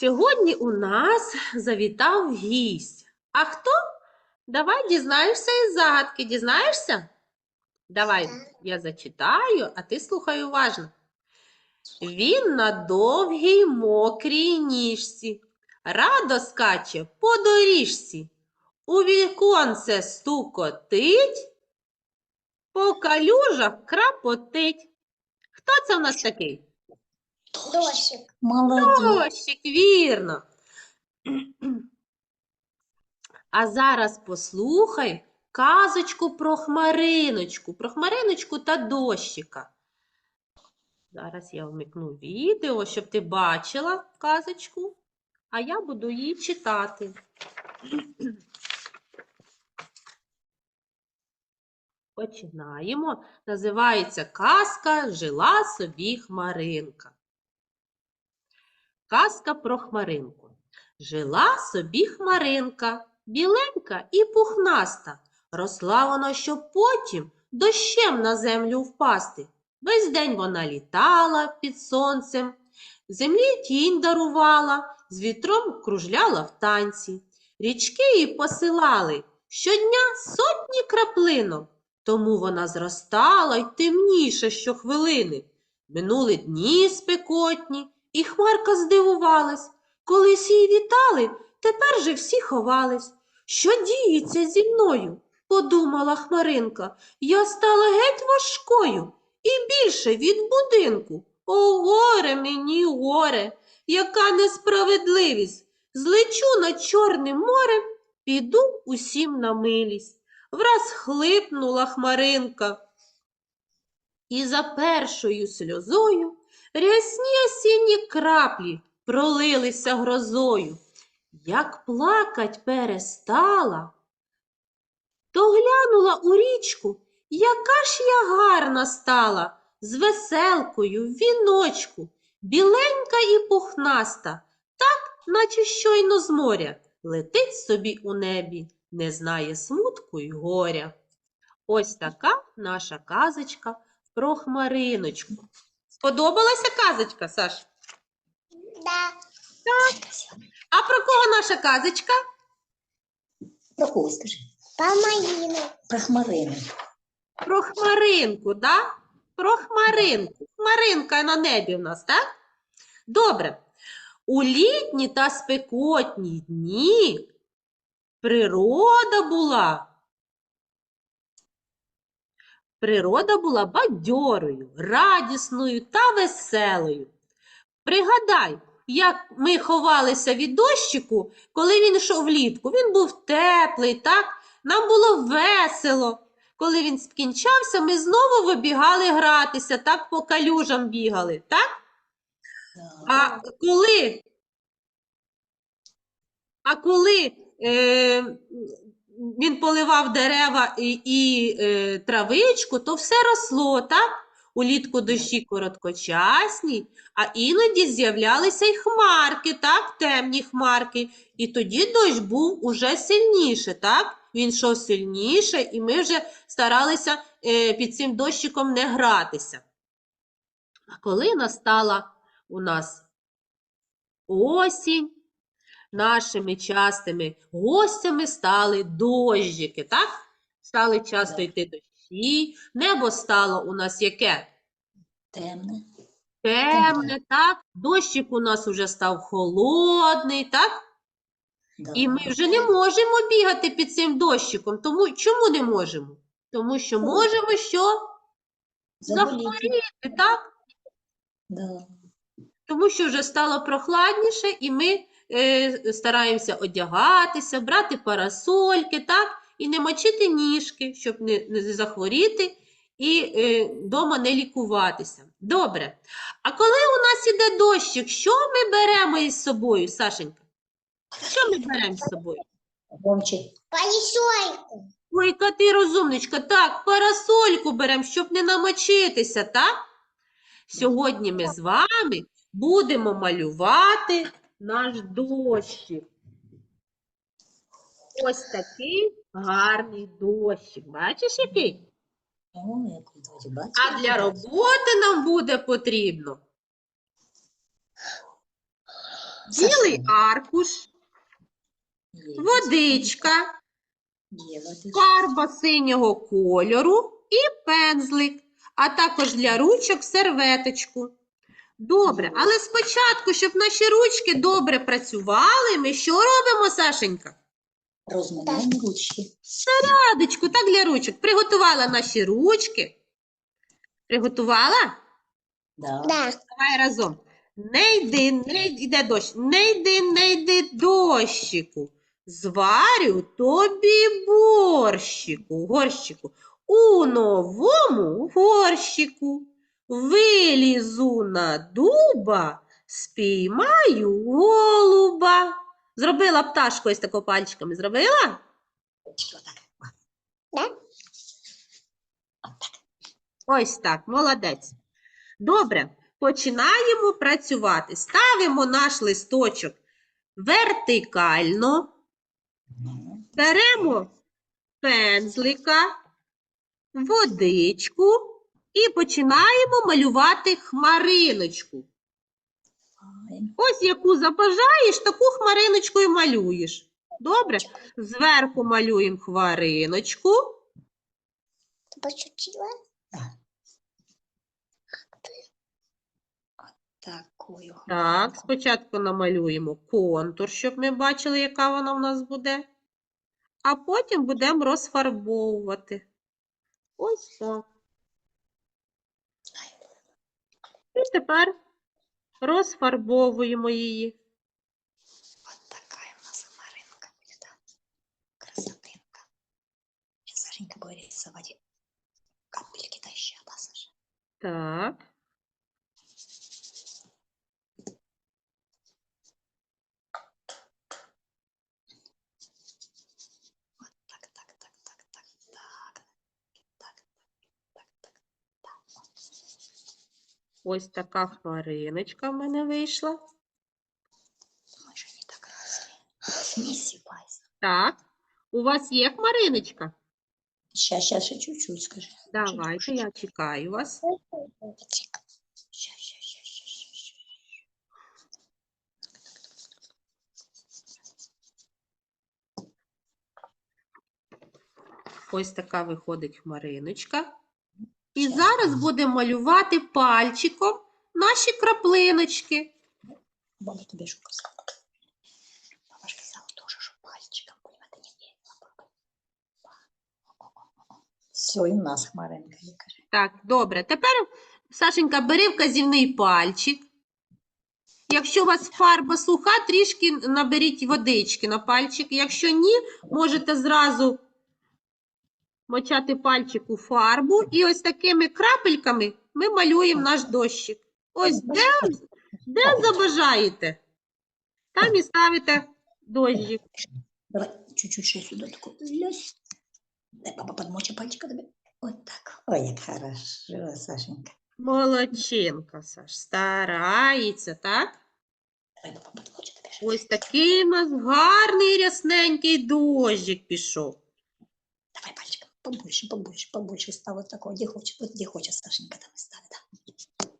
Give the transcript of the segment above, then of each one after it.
Сьогодні у нас завітав гість. А хто? Давай дізнаєшся із загадки. Дізнаєшся? Давай, я зачитаю, а ти слухай уважно. Він на довгій мокрій ніжці, радо скаче по доріжці. У віконце стукотить, по калюжах крапотить. Хто це в нас такий? Дощик. Молодець. Дощик, вірно. А зараз послухай казочку про хмариночку, про хмариночку та дощика. Зараз я вмикну відео, щоб ти бачила казочку, а я буду її читати. Починаємо. Називається казка Жила собі хмаринка. Казка про хмаринку. Жила собі хмаринка, біленька і пухнаста. Росла вона, щоб потім дощем на землю впасти. Весь день вона літала під сонцем, землі тінь дарувала, з вітром кружляла в танці. Річки їй посилали щодня сотні краплинок, тому вона зростала й темніше щохвилини. Минули дні спекотні, і хмарка здивувалась. Колись її вітали, тепер же всі ховались. Що діється зі мною? подумала хмаринка. Я стала геть важкою і більше від будинку. О, горе мені, горе, яка несправедливість. Злечу над Чорним морем, піду усім на милість. Враз хлипнула хмаринка. І за першою сльозою рясні осінні краплі пролилися грозою. Як плакать перестала, то глянула у річку, яка ж я гарна стала, з веселкою в віночку, біленька і пухнаста, так, наче щойно з моря, летить собі у небі, не знає смутку й горя. Ось така наша казочка про хмариночку. Сподобалася казочка, Саш? Да. А про кого наша казочка? Про кого скажи? Помогину. Про хмарину. Про хмаринку, да? Про хмаринку. Хмаринка на небі в нас, так? Добре. У літні та спекотні дні природа була. Природа була бадьорою, радісною та веселою. Пригадай, як ми ховалися від дощику, коли він йшов влітку. Він був теплий, так? Нам було весело. Коли він скінчався, ми знову вибігали гратися, так по калюжам бігали, так? А коли, а коли е, він поливав дерева і, і е, травичку, то все росло, так? Улітку дощі короткочасні, а іноді з'являлися й хмарки, так, темні хмарки. І тоді дощ був уже сильніше, так? Він йшов сильніше, і ми вже старалися е, під цим дощиком не гратися. А коли настала у нас осінь, нашими частими гостями стали дощики, так? Стали часто йти дощі, небо стало у нас яке? Темне. Темне, так? Дощик у нас вже став холодний, так? Да. І ми вже не можемо бігати під цим дощиком. Тому чому не можемо? Тому що можемо що? Заболіти. Захворіти, так? Да. Тому що вже стало прохладніше, і ми стараємося одягатися, брати парасольки, так? І не мочити ніжки, щоб не, не захворіти і е, вдома не лікуватися. Добре. А коли у нас іде дощик, що ми беремо із собою, Сашенька? Що ми беремо з собою? Громче. Парисольку. Ой, яка ти розумничка. Так, парасольку беремо, щоб не намочитися, так? Сьогодні ми з вами будемо малювати наш дощик. Ось такий гарний дощик. Бачиш, який? А для роботи нам буде потрібно білий аркуш, водичка. фарба синього кольору і пензлик, а також для ручок серветочку. Добре, але спочатку, щоб наші ручки добре працювали, ми що робимо, Сашенька? Розминаємо ручки. Радочку, так для ручок. Приготувала наші ручки. Приготувала? Да. Да. Давай разом. Не йди, не йде дощ. Не йди, не йди дощику. Зварю тобі борщику, горщику. У новому горщику. Вилізу на дуба, спіймаю голуба. Зробила пташку ось тако пальчиками. Зробила? Отак. Ось так, молодець. Добре, починаємо працювати. Ставимо наш листочок вертикально, ну, беремо пензлика, водичку і починаємо малювати хмариночку. Ось яку забажаєш, таку хмариночку і малюєш. Добре? Зверху малюємо хмариночку. Ты пошутила? Так, спочатку намалюємо контур, щоб ми бачили, яка вона в нас буде. А потім будемо розфарбовувати. Ось так. Ну, і тепер розфарбовуємо її. Ось така у нас маринка буде. Красотинка. Зараз Сашенька буде рисувати капельки та ще, да, Так. Ось така хмариночка в мене вийшла. Може, не так розлі. Так. У вас є хмариночка? Ща, ща, ще чуть-чуть скажи. Давайте, чуть -чуть. я чекаю вас. Ща, ща, ща, ща, ща. Ось така виходить хмариночка. І зараз будемо малювати пальчиком наші краплиночки. Баба что сказала? Баба же сказала тоже, что пальчиком это не делать. Все, и у нас хмаринка. Так, добре. Тепер, Сашенька, бери вказівний пальчик. Якщо у вас фарба суха, трішки наберіть водички на пальчик. Якщо ні, можете зразу мочати пальчик у фарбу. І ось такими крапельками ми малюємо наш дощик. Ось де, де забажаєте, там і ставите дощик. Давай чуть-чуть ще сюда такой лезь. Дай папа подмочи пальчика тебе. Вот так. Ой, как хорошо, Сашенька. Молодчинка, Саш, старається, так? Давай папа подмочи ще. Ось такий у нас гарний рясненький дощик пішов. Побольше, побольше, побольше став такого. Где хочет, вот где хочет Сашенька там и ставит, да.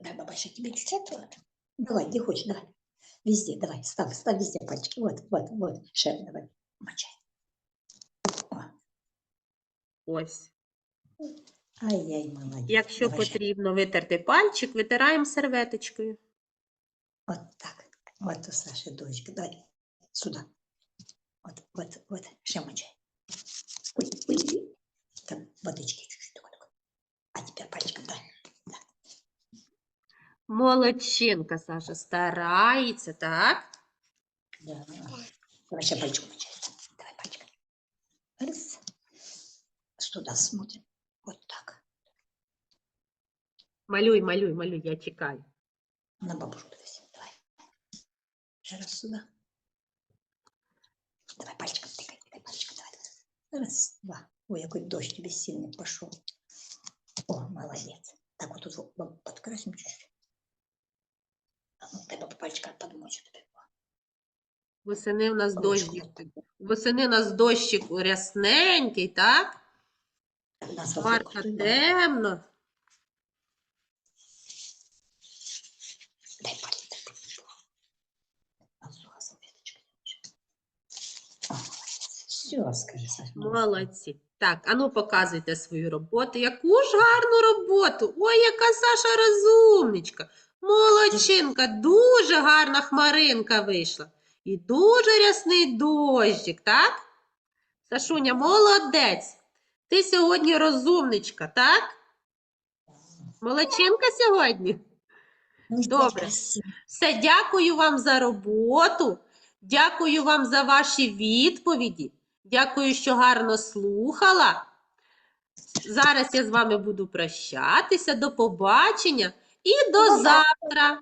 Дай, баба, еще тебе чуть-чуть. Вот. Давай, где хочешь, давай. Везде, давай, ставь, ставь везде пальчики. Вот, вот, вот. Шер, давай, мочай. Ось. ай-яй, молодец. Якщо Давай потрібно витерти пальчик, витираємо серветочкою. Вот так. Вот у Саши дочка. Давай сюда. Вот, вот, вот. Ще мочай. Там водички чуть-чуть. А теперь пальчиком дай. Молодчинка, Саша, старається, так? Да. Давай ще пальчиком мочай. Давай пальчиком. Раз. Сюда смотрим. Вот так. Малюй, малюй, малюй, я чекаю. На бабушку. Давай. Ще раз сюда. Давай пальчиком Раз, два. Ой, який дощ тебе сильний пошел. О, молодец. Так отут тут подкрасим чуть-чуть. А ну, тебе пальчика подмочу тобі. Восени у нас дощик. Восени у нас дощик рясненький, так? Марка темно. Працювала, скажи. Молодці. Так, ану показуйте свою роботу. Яку ж гарну роботу. Ой, яка Саша розумничка. Молодчинка, дуже гарна хмаринка вийшла. І дуже рясний дощик, так? Сашуня, молодець. Ти сьогодні розумничка, так? Молодчинка сьогодні? Ну, Добре. Все, дякую вам за роботу. Дякую вам за ваші відповіді. Дякую, що гарно слухала. Зараз я з вами буду прощатися. До побачення і до завтра.